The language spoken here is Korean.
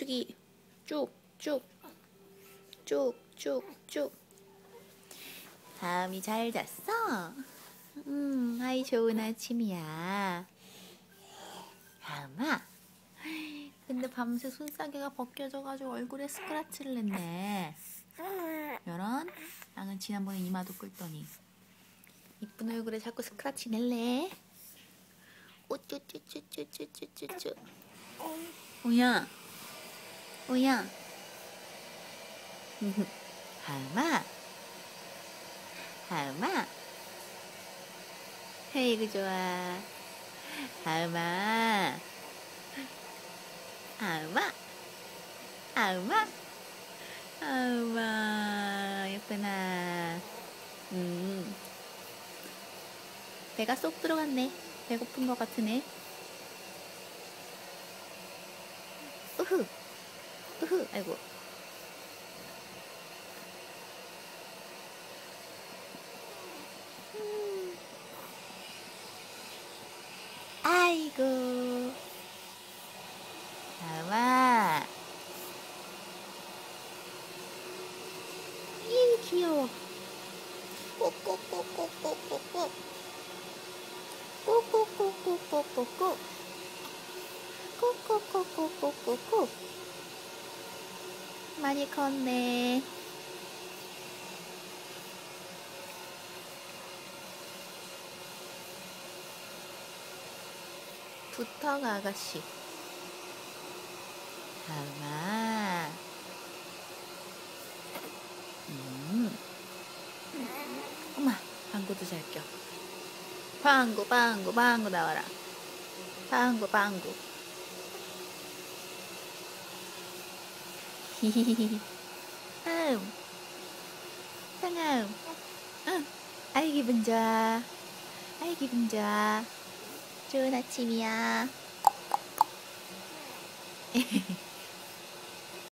쭉, 쭉, 쭉, 쭉. 다음이 잘 잤어? 음, 아이 좋은 아침이야. 다음아. 근데 밤새 손싸개가 벗겨져가지고 얼굴에 스크라치를 냈네. 이런 양은 지난번에 이마도 끌더니 이쁜 얼굴에 자꾸 스크라치 낼래? 오쭈쭈쭈쭈쭈쭈쭈쭈 오야 오야. 하마. 하마. 헤이그 좋아. 하마. 하마. 하마. 하마. 예쁘나. 음. 배가 쏙 들어갔네. 배고픈 것 같으네. 으흐 으흐 아이고 음. 아이고 나와 이 귀여워 꼬꼬꼬꼬꼬꼬꼬 꼬꼬꼬꼬꼬꼬꼬 꼬꼬꼬꼬꼬꼬꼬 많이 컸네 부탁 아가씨 다음아 음. 엄마 방구도 잘 껴. 방구 방구 방구 나와라. 방구 방구. 히히히히. 아음. 상아음. 응. 아이 기분 좋아. 아이 기분 좋아. 좋은 아침이야.